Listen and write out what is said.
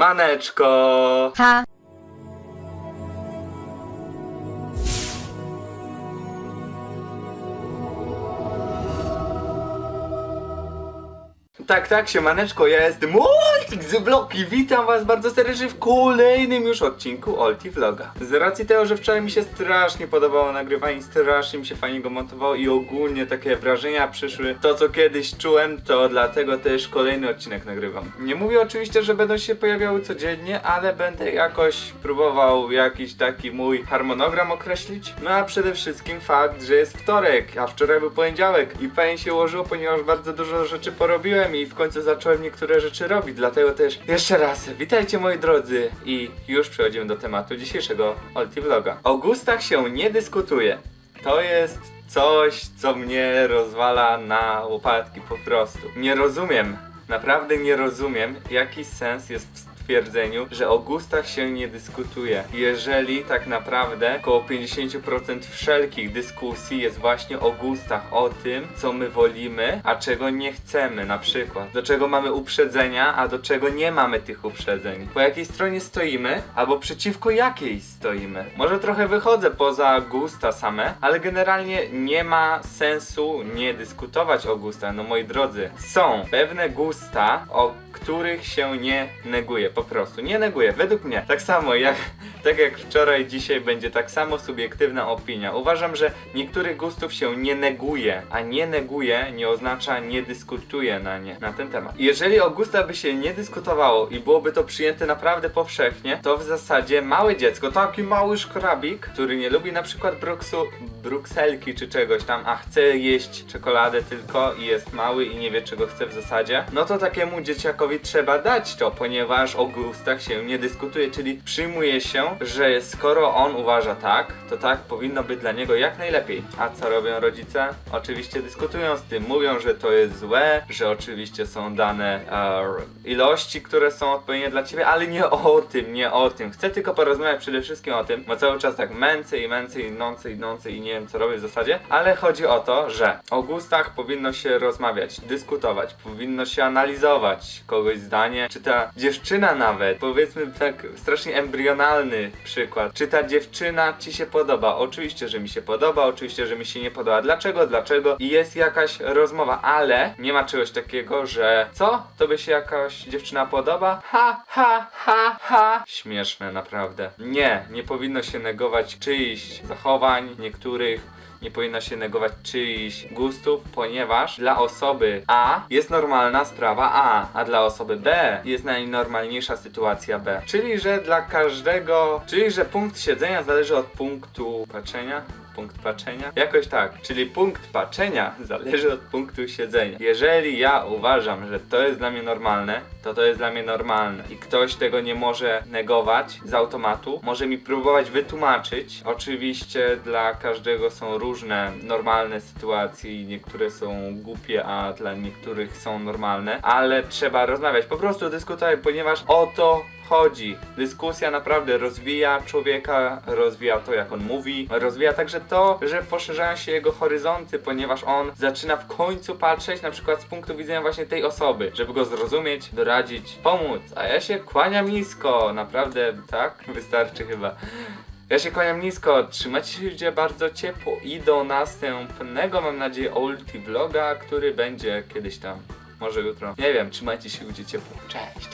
Maneczko. Ha. Tak, tak, siemaneczko, ja jestem Oltik z witam was bardzo serdecznie w kolejnym już odcinku Olti Vloga. Z racji tego, że wczoraj mi się strasznie podobało nagrywanie, strasznie mi się fajnie go montowało i ogólnie takie wrażenia przyszły, to co kiedyś czułem, to dlatego też kolejny odcinek nagrywam. Nie mówię oczywiście, że będą się pojawiały codziennie, ale będę jakoś próbował jakiś taki mój harmonogram określić. No a przede wszystkim fakt, że jest wtorek, a wczoraj był poniedziałek i fajnie się ułożyło, ponieważ bardzo dużo rzeczy porobiłem i w końcu zacząłem niektóre rzeczy robić, dlatego też jeszcze raz witajcie moi drodzy i już przechodzimy do tematu dzisiejszego Olti Vloga. O gustach się nie dyskutuje. To jest coś, co mnie rozwala na łopatki po prostu. Nie rozumiem, naprawdę nie rozumiem, jaki sens jest w stwierdzeniu, że o gustach się nie dyskutuje. Jeżeli tak naprawdę około 50% wszelkich dyskusji jest właśnie o gustach, o tym, co my wolimy, a czego nie chcemy, na przykład. Do czego mamy uprzedzenia, a do czego nie mamy tych uprzedzeń. Po jakiej stronie stoimy, albo przeciwko jakiej stoimy. Może trochę wychodzę poza gusta same, ale generalnie nie ma sensu nie dyskutować o gustach. No moi drodzy, są pewne gusta, o których się nie neguje, po prostu. Nie neguje, według mnie. Tak samo jak, tak jak wczoraj, dzisiaj będzie tak samo subiektywna opinia. Uważam, że niektórych gustów się nie neguje, a nie neguje nie oznacza nie dyskutuje na nie, na ten temat. Jeżeli o gustach by się nie dyskutowało i byłoby to przyjęte naprawdę powszechnie, to w zasadzie małe dziecko, taki mały szkrabik, który nie lubi na przykład bruksu, brukselki czy czegoś tam, a chce jeść czekoladę tylko i jest mały i nie wie czego chce w zasadzie, no to takiemu dzieciakowi trzeba dać to, ponieważ o gustach się nie dyskutuje, czyli przyjmuje się, że skoro on uważa tak, to tak powinno być dla niego jak najlepiej. A co robią rodzice? Oczywiście dyskutują z tym, mówią, że to jest złe, że oczywiście są dane e, ilości, które są odpowiednie dla ciebie, ale nie o tym, nie o tym. Chcę tylko porozmawiać przede wszystkim o tym, bo cały czas tak męcę i męcę i nącę i nącę i nie wiem co robię w zasadzie, ale chodzi o to, że o gustach powinno się rozmawiać, dyskutować, powinno się analizować kogoś zdanie, czy ta dziewczyna nawet, powiedzmy tak strasznie embrionalny przykład, czy ta dziewczyna ci się podoba? Oczywiście, że mi się podoba, oczywiście, że mi się nie podoba. Dlaczego? Dlaczego? I jest jakaś rozmowa, ale nie ma czegoś takiego, że co? Tobie się jakaś dziewczyna podoba? Ha, ha, ha, ha. Śmieszne naprawdę. Nie, nie powinno się negować czyichś zachowań, niektórych nie powinno się negować czyichś gustów, ponieważ dla osoby A jest normalna sprawa A, a dla osoby B jest najnormalniejsza sytuacja B. Czyli, że dla każdego, czyli, że punkt siedzenia zależy od punktu patrzenia. Punkt patrzenia? Jakoś tak. Czyli punkt patrzenia zależy od punktu siedzenia. Jeżeli ja uważam, że to jest dla mnie normalne, to to jest dla mnie normalne. I ktoś tego nie może negować z automatu, może mi próbować wytłumaczyć. Oczywiście dla każdego są różne normalne sytuacje i niektóre są głupie, a dla niektórych są normalne, ale trzeba rozmawiać, po prostu dyskutować, ponieważ o to chodzi. Dyskusja naprawdę rozwija człowieka, rozwija to, jak on mówi, rozwija także to, że poszerzają się jego horyzonty, ponieważ on zaczyna w końcu patrzeć na przykład z punktu widzenia właśnie tej osoby, żeby go zrozumieć, doradzić, pomóc. A ja się kłaniam nisko, naprawdę, tak? Wystarczy chyba. Ja się kłaniam nisko, trzymajcie się ludzie bardzo ciepło i do następnego, mam nadzieję, ulti vloga, który będzie kiedyś tam, może jutro. Nie wiem, trzymajcie się ludzie ciepło. Cześć!